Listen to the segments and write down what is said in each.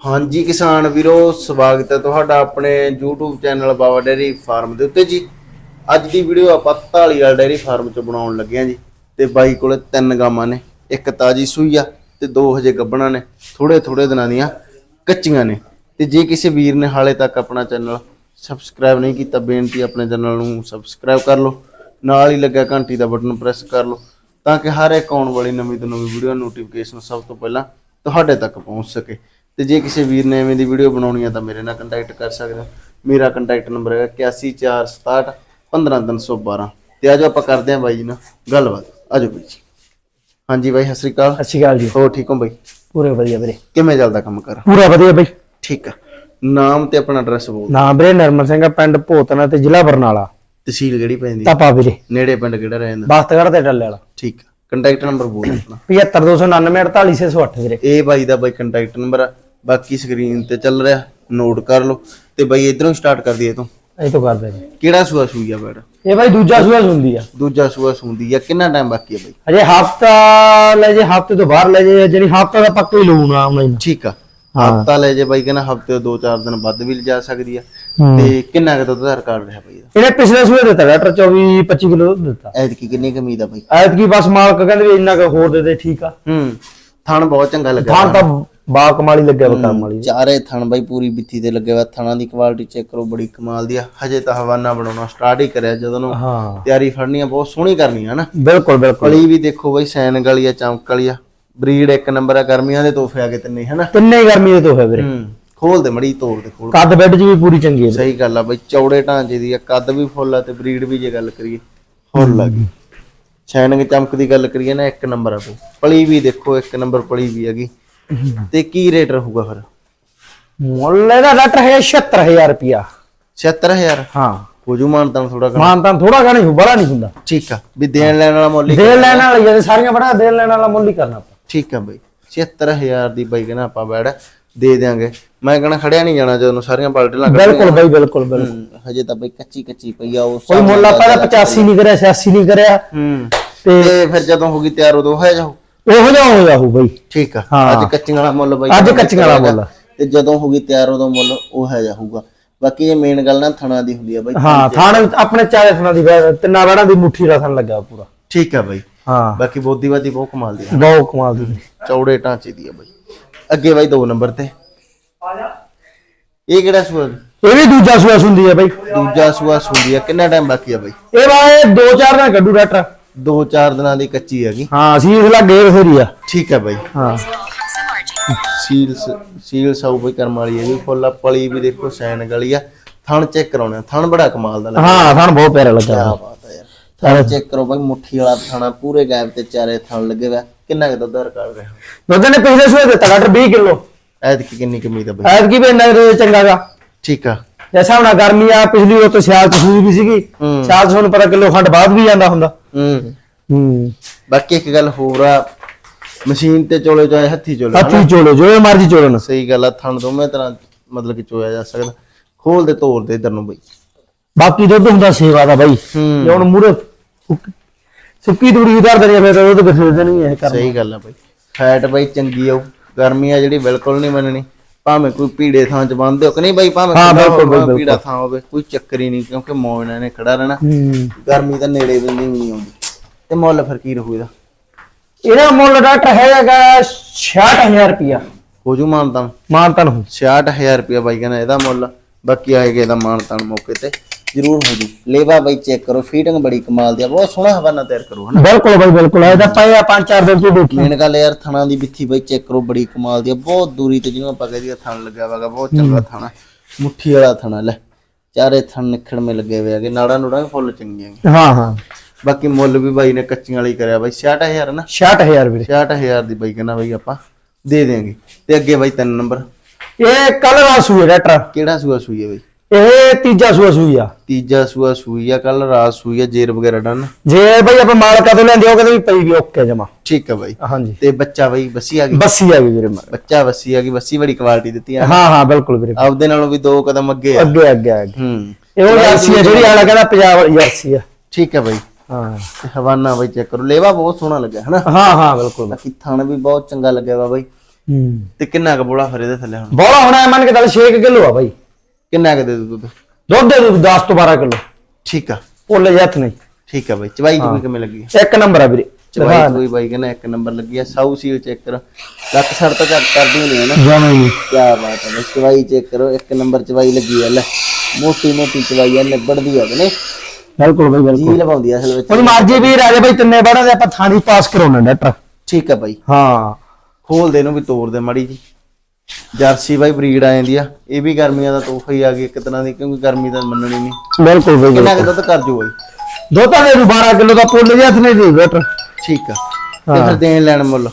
ਹਾਂਜੀ ਕਿਸਾਨ ਵੀਰੋ, ਸਵਾਗਤ ਹੈ ਤੁਹਾਡਾ ਆਪਣੇ YouTube channel Baba dairy farm ਦੇ ਉੱਤੇ ਜੀ। ਅੱਜ ਦੀ ਵੀਡੀਓ ਆਪਾਂ ਢਾਲੀਵਾਲ ਡੇਰੀ ਫਾਰਮ ਚ ਬਣਾਉਣ ਲੱਗੇ ਹਾਂ ਜੀ। ਤੇ ਬਾਈ ਕੋਲੇ ਤਿੰਨ ਗਾਵਾਂ ਨੇ, ਇੱਕ ਤਾਜੀ ਸੂਈ ਆ ਤੇ ਦੋ ਹਜੇ ਗੱਬਣਾ ਨੇ ਥੋੜੇ ਥੋੜੇ ਦਿਨਾਂ ਦੀਆਂ ਕੱਚੀਆਂ ਨੇ। ਤੇ ਜੇ ਕਿਸੇ ਵੀਰ ਨੇ ਹਾਲੇ ਤੱਕ ਆਪਣਾ ਚੈਨਲ ਸਬਸਕ੍ਰਾਈਬ ਨਹੀਂ ਕੀਤਾ, ਬੇਨਤੀ ਆਪਣੇ ਚੈਨਲ ਨੂੰ ਸਬਸਕ੍ਰਾਈਬ ਕਰ ਲਓ। ਨਾਲ ਹੀ ਲੱਗਿਆ ਘੰਟੀ ਦਾ ਬਟਨ ਪ੍ਰੈਸ ਕਰ ਲਓ, ਤਾਂ ਕਿ ਹਰ ਇੱਕ ਆਉਣ ਵਾਲੀ ਨਵੀਂ ਤੋਂ ਨਵੀਂ ਵੀਡੀਓ ਨੋਟੀਫਿਕੇਸ਼ਨ ਸਭ ਤੋਂ ਪਹਿਲਾਂ ਤੁਹਾਡੇ ਤੱਕ ਪਹੁੰਚ ਸਕੇ। ਤੇ ਜੇ ਕਿਸੇ ਵੀਰ ਨੇ ਐਵੇਂ ਦੀ ਵੀਡੀਓ ਬਣਾਉਣੀ ਆ ਤਾਂ ਮੇਰੇ ਨਾਲ ਕੰਟੈਕਟ ਕਰ ਸਕਦੇ। ਹੋ ਮੇਰਾ ਕੰਟੈਕਟ ਨੰਬਰ ਹੈ 814661 15312 ਤੇ ਆਜੋ ਆਪਾਂ ਕਰਦੇ ਹਾਂ ਬਾਈ ਜੀ ਨਾਲ ਗੱਲਬਾਤ। ਆਜੋ ਬਾਈ ਜੀ। ਹਾਂਜੀ ਬਾਈ ਸਤਿ ਸ੍ਰੀ ਅਕਾਲ। ਸਤਿ ਸ਼੍ਰੀ ਅਕਾਲ ਜੀ। ਹੋਰ ਠੀਕ ਹੋ ਬਾਈ? ਪੂਰੇ ਵਧੀਆ ਵੀਰੇ। ਕਿਵੇਂ ਚੱਲਦਾ ਕੰਮ ਕਰ ਪੂਰਾ ਵਧੀਆ ਬਈ। ਠੀਕ ਆ। ਨਾਮ ਤੇ ਆਪਣਾ ਐਡਰੈਸ ਬੋਲ ਨਾਮ ਵੀਰੇ ਨਰਮਲ ਸਿੰਘ ਆ, ਪਿੰਡ ਭੋਤਨਾ ਤੇ ਜ਼ਿਲ੍ਹਾ ਬਰਨਾਲਾ। ਤਹਿਸੀਲ ਕਿਹੜੀ ਪੈਂਦੀ? ਤਾਪਾ ਵੀਰੇ। ਨੇੜੇ ਪਿੰਡ ਕਿਹੜਾ ਰਹਿੰਦਾ ਬਸਤਗੜ ਤੇ ਡੱਲੇ ਵਾਲਾ। ਠੀਕ ਆ। ਕੰਟੈਕਟ ਨੰਬਰ ਬੋਲ ਆਪਣਾ। 75299 48608 ਵੀਰੇ। ਇਹ ਬਾਈ ਦਾ ਬਾਈ ਕੰਟੈਕਟ ਨੰਬਰ ਆ। ਬਾਕੀ ਸਕਰੀਨ ਤੇ ਚੱਲ ਰਿਹਾ ਨੋਟ ਕਰ ਲਓ ਤੇ ਬਾਈ ਇਧਰੋਂ ਸਟਾਰਟ ਕਰ ਦਈਏ ਤੂੰ। ਇਹ ਤੋਂ ਕਰਦੇ ਜੀ ਕਿਹੜਾ ਸੂਆ ਸੂਈ ਆ ਇਹ ਬਾਈ ਦੂਜਾ ਸੂਆ ਹੁੰਦੀ ਆ। ਦੂਜਾ ਸੂਆ ਸੂੰਦੀ ਆ ਕਿੰਨਾ ਟਾਈਮ ਬਾਕੀ ਆ ਬਾਈ? ਅਜੇ ਹਫਤਾ ਲੈ ਜੇ ਹਫ਼ਤੇ ਤੋਂ ਬਾਹਰ ਲੈ ਜੇ ਜਿਹੜੀ ਹਫਤਾ ਦਾ ਪੱਕਾ ਹੀ ਲਊਣਾ ਆਉਣਾ ਠੀਕ ਆ। ਹਫਤਾ ਲੈ ਜੇ ਬਾਈ ਕਹਿੰਦਾ ਹਫ਼ਤੇ ਤੋਂ 2-4 ਦਿਨ ਵੱਧ ਵੀ ਲਿਜਾ ਸਕਦੀ ਆ। ਤੇ ਕਿੰਨਾ ਕੁ ਦੁੱਧ ਦਾ ਰਿਕਾਰਡ ਰਿਹਾ ਬਾਈ ਇਹਨੇ ਪਿਛਲੇ ਸੂਏ ਦਿੱਤਾ ਲੈਟਰ 24 25 ਕਿਲੋ ਦੁੱਧ ਦਿੱਤਾ। ਐਤਕੀ ਕਿੰਨੀ ਕੁ ਉਮੀਦ ਆ ਬਾਈ? ਐਤ ਕੀ ਬਸ ਮਾਲਕ ਕਹਿੰਦੇ ਵੀ ਇੰਨਾ ਕੁ ਹੋਰ ਦੇ ਦੇ ਠੀਕ ਆ। ਹੂੰ। ਥਣ ਬਹੁਤ ਚੰਗਾ ਲੱਗਿਆ ਥਾਂ ਤਾਂ ਬਾ ਕਮਾਲੀ ਲੱਗਿਆ ਬਕਰਮ ਵਾਲੀ। ਚਾਰੇ ਥਣ ਬਾਈ ਪੂਰੀ ਬਿੱਥੀ ਤੇ ਲੱਗੇ ਹੋਇਆ ਥਣਾਂ ਦੀ ਕੁਆਲਿਟੀ ਚੈੱਕ ਕਰੋ ਬੜੀ ਕਮਾਲ ਦੀ ਆ। ਹਜੇ ਤਾਂ ਹਵਾਨਾ ਬਣਾਉਣਾ ਸਟਾਰਟ ਹੀ ਕਰਿਆ ਜਦੋਂ ਨੂੰ ਹਾਂ। ਤਿਆਰੀ ਫੜਨੀ ਆ ਬਹੁਤ ਸੋਹਣੀ ਕਰਨੀ ਆ ਨਾ। ਬਿਲਕੁਲ ਬਿਲਕੁਲ। ਕਲੀ ਵੀ ਦੇਖੋ ਬਾਈ ਸੈਨ ਗਲੀ ਆ ਚਮਕ ਵਾਲੀ ਆ। ਬਰੀਡ ਇੱਕ ਨੰਬਰ ਆ ਗਰਮੀਆਂ ਦੇ ਤੋਹਫੇ ਆ ਗਏ ਤਿੰਨੇ ਹਨਾ? ਤਿੰਨੇ ਗਰਮੀ ਦੇ ਤੋਂ ਹੈ ਵੀਰੇ। ਹੂੰ ਖੋਲ ਦੇ ਮੜੀ ਤੋੜ ਦੇ ਖੋਲ ਕੱਦ ਬੈੱਡ 'ਚ ਵੀ ਪੂਰੀ ਚੰਗੀ ਹੈ ਸਹੀ ਗੱਲ ਆ ਬਾਈ ਚੌੜੇ ਢਾਂਚੇ ਦੀ ਆ ਕੱਦ ਵੀ ਫੁੱਲ ਆ ਤੇ ਬਰੀਡ ਵੀ ਜੇ ਗੱਲ ਕਰੀਏ ਫੁੱਲ ਆ ਗਈ ਸ਼ਾਈਨਿੰਗ ਚਮਕ ਦੀ ਗੱਲ ਕਰੀਏ ਨਾ ਇੱਕ ਨੰਬਰ ਆ ਬਾਈ ਪਲੀ ਵੀ ਦੇਖੋ ਇੱਕ ਨੰਬਰ ਪਲੀ ਵੀ ਹੈਗੀ। ਤੇ ਕੀ ਰੇਟ ਰਹੂਗਾ ਫਿਰ? ਮੁੱਲ ਇਹਦਾ ਰਟ ਹੈ 76000 ਰੁਪਿਆ 76000 ਹਾਂ। ਹੋ ਜੂ ਮਾਨਤਾਂ ਥੋੜਾ ਘੱਟ। ਮਾਨ ਤਾਂ ਥੋੜਾ ਘਣਾ ਹੀ ਬੜਾ ਨਹੀਂ ਹੁੰਦਾ। ਠੀਕ ਆ ਵੀ ਦੇਣ ਲੈਣ ਵਾਲਾ ਮੁੱਲ ਹੀ ਦੇਣ ਲੈਣ ਵਾਲੀ ਜਿਹੜੇ ਸਾਰੀਆਂ ਬੜਾ ਦੇਣ ਲੈਣ ਵਾਲਾ ਮੁੱਲ ਹੀ ਕਰਨਾ ਆਪਾਂ। ਠੀਕ ਆ ਬਾਈ 76000 ਦੀ ਬਾਈ ਕਹਿੰਦਾ ਆਪਾਂ ਬੈੜ ਦੇ ਦਿਆਂਗੇ। ਮੈਂ ਕਹਿੰਦਾ ਖੜਿਆ ਨਹੀਂ ਜਾਣਾ ਜਦੋਂ ਸਾਰੀਆਂ ਬਾਲਟੀਆਂ ਲੱਗ ਬਿਲਕੁਲ ਬਈ ਬਿਲਕੁਲ ਬਿਲਕੁਲ। ਹਜੇ ਤਾਂ ਬਾਈ ਕੱਚੀ ਕੱਚੀ ਪਈ ਆ ਉਸ ਕੋਈ ਮੁੱਲ ਆਪਾਂ ਦਾ 85 ਨਹੀਂ ਕਰਿਆ 86 ਨਹੀਂ ਕਰਿਆ। ਹੂੰ ਤੇ ਤੇ ਫਿਰ ਜਦੋਂ ਹੋ ਗਈ ਤਿਆਰ ਉਦੋਂ ਹੋਇਆ ਜਾਓ ਉਹੋ ਜਿਹਾ ਹੋ ਜਾਊ ਬਈ। ਠੀਕ ਆ। ਹਾਂ। ਅੱਜ ਕੱਚੀਆਂ ਵਾਲਾ ਮੁੱਲ ਬਾਈ। ਅੱਜ ਕੱਚੀਆਂ ਵਾਲਾ ਮੁੱਲ। ਤੇ ਜਦੋਂ ਹੋ ਗਈ ਤਿਆਰ ਉਦੋਂ ਮੁੱਲ ਉਹ ਹੈ ਜਾਊਗਾ ਬਾਕੀ ਇਹ ਮੇਨ ਗੱਲ ਨਾ ਥਣਾ ਦੀ ਹੁੰਦੀ ਆ ਬਾਈ। ਹਾਂ ਥਾਣੇ ਆਪਣੇ ਚਾਰੇ ਥਣਾ ਦੀ ਵੈ- ਤਿੰਨਾਂ ਵੜਾਂ ਦੀ ਮੁੱਠੀ ਰਸਨ ਲੱਗਾ ਪੂਰਾ। ਠੀਕ ਆ ਬਾਈ। ਹਾਂ। ਬਾਕੀ ਬੋਦੀਵਾਦੀ ਬਹੁਤ ਕਮਾਲ ਦੀ ਆ। ਬਹੁਤ ਕਮਾਲ ਦੀ। ਚੌੜੇ ਢਾਂਚੇ ਦੀ ਆ ਬਾਈ। ਅੱਗੇ ਬਾਈ ਦੋ ਨੰਬਰ ਤੇ। ਇਹ ਕਿਹੜਾ ਸੂਆ? ਇਹ ਵੀ ਦੂਜਾ ਸੂਆ ਹੁੰਦੀ ਹੈ ਬਈ। ਦੂਜਾ ਸੂਆ ਸੂੰਦੀ ਆ। ਕਿੰਨਾ ਟਾਈਮ ਬਾਕੀ ਆ ਬਾਈ? ਇਹ ਬਾਏ ਦੋ ਚਾਰ ਦਿਨ ਕੱਢੂ ਡਾਕਟਰ। ਦੋ ਚਾਰ ਦਿਨਾਂ ਦੀ ਕੱਚੀ ਹੈਗੀ। ਹਾਂ ਇਸ ਲੱਗੇ ਫੇਰੀ ਆ। ਠੀਕ ਆ ਬਾਈ। ਹਾਂ। ਸੀਲ ਸੀਲ ਸਾਊ ਬਈ ਕਰਮ ਵਾਲੀ ਇਹ ਵੀ ਫੁੱਲ ਆ ਪਲੀ ਵੀ ਦੇਖੋ ਸੈਨ ਗਲੀ ਆ। ਥਣ ਚੈੱਕ ਕਰਾਉਣਾ ਥਣ ਬੜਾ ਕਮਾਲ ਦਾ ਲੱਗਦਾ। ਹਾਂ ਸਾਨੂੰ ਬਹੁਤ ਪਿਆਰਾ ਲੱਗਾ ਕਿਆ ਬਾਤ ਹੈ ਯਾਰ। ਥਣ ਚੈੱਕ ਕਰੋ ਬਾਈ ਮੁੱਠੀ ਵਾਲਾ ਥਾਣਾ ਪੂਰੇ ਗੈਪ ਤੇ ਚਾਰੇ ਥਣ ਲੱਗੇ ਹੋਇਆ ਕਿੰਨਾ ਕੁ ਦੁੱਧ ਰਿਕਾਰਡ ਰਿਹਾ? ਦੁੱਧ ਨੇ ਪਿਛਲੇ ਸੂਏ ਦਿੱਤਾ ਡਾਕਟਰ 20 ਕਿਲੋ। ਐਤਕੀ ਕਿੰਨੀ ਕਮੀ ਦਾ ਬਾਈ? ਐਤ ਕੀ ਵੀ ਇੰਨਾ ਕੁ ਚੰਗਾ ਗਾ। ਠੀਕ ਆ। ਜੈਸਾ ਹੁਣ ਗਰਮੀ ਆ ਪਿਛਲੀ ਉਹ ਤੋਂ ਸਿਆਲ ਚ ਸੂਈ ਵੀ ਸੀਗੀ। ਸਿਆਲ ਚ ਤੁਹਾਨੂੰ ਪਤਾ ਕਿਲੋ ਖੰਡ ਬਾਅਦ ਵੀ ਜਾਂਦਾ ਹੁੰਦਾ। ਹੂੰ। ਹੂੰ। ਬਾਕੀ ਇੱਕ ਗੱਲ ਹੋਰ ਆ ਮਸ਼ੀਨ ਤੇ ਚੋਲੇ ਚਾਹੇ ਹੱਥੀ ਚੋਲੇ ਹੱਥੀ ਚੋਲੋ ਜੋ ਮਰਜ਼ੀ ਚੋਲਣ ਸਹੀ ਗੱਲ ਆ ਥਣ ਦੋਵੇਂ ਤਰ੍ਹਾਂ ਮਤਲਬ ਕਿ ਚੋਇਆ ਜਾ ਸਕਦਾ। ਖੋਲ ਦੇ ਤੋੜ ਦੇ ਇਧਰ ਨੂੰ ਬਈ। ਬਾਕੀ ਦੁੱਧ ਹੁੰਦਾ ਸੇਵਾ ਦਾ ਬਾਈ। ਜੇ ਹੁਣ ਮੂਰੇ ਸੁੱਕੀ ਦੂੜੀ ਉਧਰ ਦੇ ਫਿਰ ਉਹ ਤਾਂ ਬਿਸਰ ਨਹੀਂ ਇਹ ਕਰ ਸਹੀ ਗੱਲ ਆ ਬਈ। ਫੈਟ ਬਈ ਚੰਗੀ ਆਉ ਗਰਮੀ ਆ ਜਿਹੜੀ ਬਿਲਕੁਲ ਨਹੀਂ ਮੰਨਣੀ। ਭਾਵੇਂ ਕੋਈ ਪੀੜੇ ਥਾਂ ਚ ਬੰਨਦੇ ਹੋ ਕਿ ਨਹੀਂ ਬਈ ਭਾਵੇਂ ਹਾਂ, ਬਿਲਕੁਲ, ਬਿਲਕੁਲ। ਪੀੜਾ ਥਾਂ ਹੋਵੇ ਕੋਈ ਚੱਕਰ ਹੀ ਨਹੀਂ ਕਿਉਂਕਿ ਮੌਜਣਾ ਨੇ ਖੜਾ ਰਹਿਣਾ। ਹੂੰ। ਗਰਮੀ ਤਾਂ ਨੇੜੇ ਵੀ ਨਹੀਂ ਆਉਂਦੀ। ਤੇ ਮੁੱਲ ਫਿਰ ਕੀ ਰਹੂ ਇਹਦਾ? ਇਹਦਾ ਮੁੱਲ ਡਾਕਟਰ ਹੈਗਾ 66000 ਰੁਪਿਆ ਹੋ ਜੂ ਮਾਨਤਾਨ? ਮਾਨਤਨ ਹੋ 66000 ਰੁਪਇਆ ਬਾਈ ਕਹਿੰਦਾ ਇਹਦਾ ਮੁੱਲ ਬਾਕੀ ਆਏਗਾ ਇਹਦਾ ਮਾਨਤਾਨ ਮੌਕੇ ਤੇ। ਜ਼ਰੂਰ ਹੋ ਜੂ ਲੇਵਾ ਬਾਈ ਚੈੱਕ ਕਰੋ ਫੀਟਿੰਗ ਬੜੀ ਕਮਾਲ ਦੀ ਆ ਬਹੁਤ ਸੋਹਣਾ ਹਵਾਨਾ ਤਿਆਰ ਕਰੋ ਹਨਾ? ਬਿਲਕੁਲ ਬਾਈ ਬਿਲਕੁਲ ਇਹਦਾ ਪਏ ਆ ਪੰਜ ਚਾਰ ਦਿਨ ਤੋਂ ਦੇਖੀ। ਮੇਨ ਗੱਲ ਯਾਰ ਥਣਾ ਦੀ ਬਿੱਥੀ ਬਾਈ ਚੈੱਕ ਕਰੋ ਬੜੀ ਕਮਾਲ ਦੀ ਆ ਬਹੁਤ ਦੂਰੀ ਤੇ ਜਿਹਨੂੰ ਆਪਾਂ ਕਹਦੇ ਥਣ ਲੱਗਿਆ ਵਾਗਾ ਬਹੁਤ ਚੰਗਾ ਥਣਾ ਮੁੱਠੀ ਵਾਲਾ ਥਣਾ ਲੈ। ਚਾਰੇ ਥਣ ਨਿਖੜਵੇਂ ਲੱਗੇ ਹੋਏ ਹੈਗੇ ਨਾੜਾਂ ਨੂੜਾਂ ਫੁੱਲ ਚੰਗੀਆਂ। ਹਾਂ ਹਾਂ। ਬਾਕੀ ਮੁੱਲ ਵੀ ਬਾਈ ਨੇ ਕੱਚੀਆਂ ਵਾਲੀ ਕਰਿਆ ਬਾਈ 66000 ਨਾ? 66000 ਵੀਰੇ। 66000 ਦੀ ਬਾਈ ਕਹਿੰਦਾ ਬਾਈ ਆਪਾਂ ਦੇ ਦੇਾਂਗੇ ਤੇ ਅੱਗੇ ਬਾਈ ਤਿੰਨ ਨੰਬਰ। ਇਹ ਕੱਲ ਰਾਤ ਸੂਏ ਡਾਕਟਰ ਕਿਹੜਾ ਸੂਆ ਸੂਈ ਹੈ ਬਾਈ? ਇਹ ਤੀਜਾ ਸੂਆ ਸੂਈ ਆ। ਤੀਜਾ ਸੂਆ ਸੂਈ ਆ ਕੱਲ ਰਾਤ ਸੂਈ ਆ ਜੇਰ ਵਗੈਰਾ ਡਨ। ਜੇ ਬਈ ਆਪਾਂ ਮਾਲਕਾ ਤੋਂ ਲੈਂਦੇ ਹੋ ਕਹਿੰਦੇ ਵੀ ਪਈ ਵੀ ਓਕੇ ਜਮਾ। ਠੀਕ ਆ ਬਾਈ। ਹਾਂਜੀ। ਤੇ ਬੱਚਾ ਬਾਈ ਬੱਸੀ ਆ ਗਈ? ਬੱਸੀ ਆ ਗਈ ਵੀਰੇ ਮਾਰ ਬੱਚਾ ਬੱਸੀ ਆ ਗਈ ਬੱਸੀ ਬੜੀ ਕੁਆਲਿਟੀ ਦਿੱਤੀ ਆ। ਹਾਂ ਹਾਂ ਬਿਲਕੁਲ ਵੀਰੇ। ਆਪਦੇ ਨਾਲੋਂ ਵੀ ਦੋ ਕਦਮ ਅੱਗੇ ਆ। ਅੱਗੇ ਅੱਗੇ ਅੱਗੇ। ਹੂੰ। ਇਹ ਉਹ ਜਰਸੀ ਆ ਜਿਹੜੀ ਆਲਾ ਕਹਿੰਦਾ ਪੰਜਾਬ ਜਰਸੀ ਆ। ਠੀਕ ਹੈ ਬਾਈ। ਹਾਂ। ਤੇ ਹਵਾਨਾ ਬਾਈ ਚੈੱਕ ਕਰੋ। ਲੇਵਾ ਬਹੁਤ ਸੋਹਣਾ ਲੱਗਿਆ ਹਨਾ? ਹਾਂ ਹਾਂ ਬਿਲਕੁਲ। ਬਾਕੀ ਥਣ ਵੀ ਬਹੁਤ ਚੰਗਾ ਲੱਗਿਆ ਵਾ ਬਾਈ। ਹੂੰ। ਤੇ ਕਿੰਨਾ ਕੁ ਬੋਲਾ ਫਿਰ ਇਹਦੇ ਥੱਲੇ ਹੁਣ? ਬੋਲਾ ਹੁਣ ਐ ਮੰਨ ਕੇ ਚੱਲ 6 ਕਿਲੋ ਆ ਬਾਈ। ਕਿੰਨਾ ਕੁ ਦੇ ਦੂ ਦੁੱਧ? ਦੁੱਧ ਦੇ ਦੂ 10 ਤੋਂ 12 ਕਿਲੋ। ਠੀਕ ਆ। ਭੁੱਲ ਜੱਥ ਨਹੀਂ। ਠੀਕ ਆ ਬਾਈ ਚਵਾਈ ਕਿਵੇਂ ਕਿਵੇਂ ਲੱਗੀ? ਇੱਕ ਨੰਬਰ ਆ ਵੀਰੇ। ਚਵਾਈ ਕੋਈ ਬਾਈ ਕਹਿੰਦਾ ਇੱਕ ਨੰਬਰ ਲੱਗੀ ਆ ਸਾਊ ਸੀਲ ਚੈੱਕ ਕਰ। ਲੱਕ ਸੜ ਤਾਂ ਚੱਕ ਕਰਦੀ ਨਹੀਂ ਹੈ ਨਾ। ਜਾਵੇਂ ਨਹੀਂ ਕੀ ਬਾਤ ਹੈ ਚਵਾਈ ਚੈੱਕ ਕਰੋ ਇੱਕ ਨੰਬਰ ਚਵਾਈ ਲੱਗੀ ਆ ਲੈ। ਮੋਟੀ ਮੋਟੀ ਚਵਾਈ ਆ ਨਿਬੜਦੀ ਆ ਨਹੀਂ? ਬਿਲਕੁਲ ਬਾਈ ਬਿਲਕੁਲ। ਜੀ ਲਵਾਉਂਦੀ ਆ ਅਸਲ ਵਿੱਚ। ਹੁਣ ਮਰਜ਼ੀ ਵੀ ਰਾਜੇ ਬਾਈ ਤਿੰਨੇ ਬੜਾ ਦੇ ਆਪਾਂ ਥਾਣੀ ਪਾਸ ਕਰਾਉਣਾ ਡਾਕਟਰ। ਠੀਕ ਆ ਬਾਈ। ਹਾਂ। ਖੋਲ ਦੇ ਨੂੰ ਵੀ ਤੋੜ ਦੇ ਮਾੜੀ ਜੀ। ਜਰਸੀ ਬਾਈ ਬਰੀਡ ਆ ਜਾਂਦੀ ਆ ਇਹ ਵੀ ਗਰਮੀਆਂ ਦਾ ਤੋਹਫਾ ਹੀ ਆ ਗਈ ਇੱਕ ਤਰ੍ਹਾਂ ਦੀ ਕਿਉਂਕਿ ਗਰਮੀ ਤਾਂ ਮੰਨਣੀ ਨਹੀਂ। ਬਿਲਕੁਲ ਬਾਈ ਕਿੰਨਾ ਕੁ ਦੁੱਧ ਕਰ ਜੂ? ਬਾਈ ਦੇ ਦੂ 12 ਕਿਲੋ ਦਾ ਭੁੱਲ ਜੱਥ ਨਹੀਂ ਦੇ ਠੀਕ ਆ। ਤੇ ਫਿਰ ਦੇਣ ਲੈਣ ਮੁੱਲ?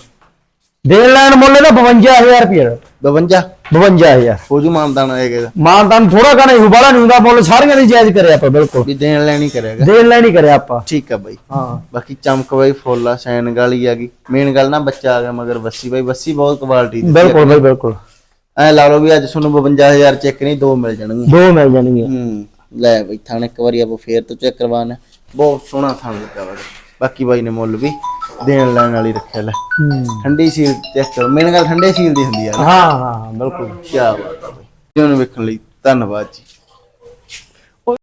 ਦੇਣ ਲੈਣ ਮੁੱਲ ਦਾ 52000 ਰੁਪਏ 52 52000 ਹੋ ਜੂ ਮਾਨਦਾਨ ਆਏਗਾ। ਮਾਨਤਾਨ ਥੋੜਾ ਕਾ ਨਹੀਂ ਬੜਾ ਨਹੀਂ ਹੁੰਦਾ ਮੁੱਲ ਸਾਰੀਆਂ ਦੀ ਜਾਇਜ਼ ਕਰਿਆ ਆਪਾਂ ਬਿਲਕੁਲ। ਵੀ ਦੇਣ ਲੈਣ ਹੀ ਕਰੇਗਾ ਦੇਣ ਲੈਣ ਹੀ ਕਰਿਆ ਆਪਾਂ। ਠੀਕ ਆ ਬਾਈ। ਹਾਂ। ਬਾਕੀ ਚਮਕ ਬਾਈ ਫੁੱਲ ਆ ਸੈਨ ਗਾਲੀ ਆ ਗਈ। ਮੇਨ ਗੱਲ ਨਾ ਬੱਚਾ ਆ ਗਿਆ ਮਗਰ ਬੱਸੀ ਬਾਈ ਬੱਸੀ ਬਹੁਤ ਕੁਆਲਿਟੀ ਦੀ ਬਿਲਕੁਲ ਬਾਈ ਬਿਲਕੁਲ। ਐ ਲਾ ਲਓ ਵੀ ਅੱਜ ਤੁਹਾਨੂੰ 52000 ਚੈੱਕ ਨਹੀਂ ਦੋ ਮਿਲ ਜਾਣਗੇ ਦੋ ਮਿਲ ਜਾਣਗੀਆਂ। ਹੂੰ ਲੈ ਬਈ ਥਾਣੇ ਇੱਕ ਵਾਰੀ ਆਪਾਂ ਫੇਰ ਤੋਂ ਚੈੱਕ ਕਰਵਾਣਾ ਬਹੁਤ ਸੋਹਣਾ ਥਾਣ ਲੱਗਾ ਵਾ। ਬਾਕੀ ਬਾਈ ਨੇ ਮੁੱਲ ਵੀ ਦੇਣ ਲੈਣ ਵਾਲੀ ਰੱਖਿਆ ਲੈ। ਹੂੰ। ਠੰਡੀ ਸੀਲ ਚੈੱਕ ਕਰੋ। ਮੇਨ ਗੱਲ ਠੰਡੇ ਸੀਲ ਦੀ ਹੁੰਦੀ ਆ ਹਾਂ ਹਾਂ ਬਿਲਕੁਲ। ਕੀ ਬਾਤ ਹੈ ਬਾਈ। ਜੀ ਉਹਨੂੰ ਵੇਖਣ ਲਈ ਧੰਨਵਾਦ ਜੀ।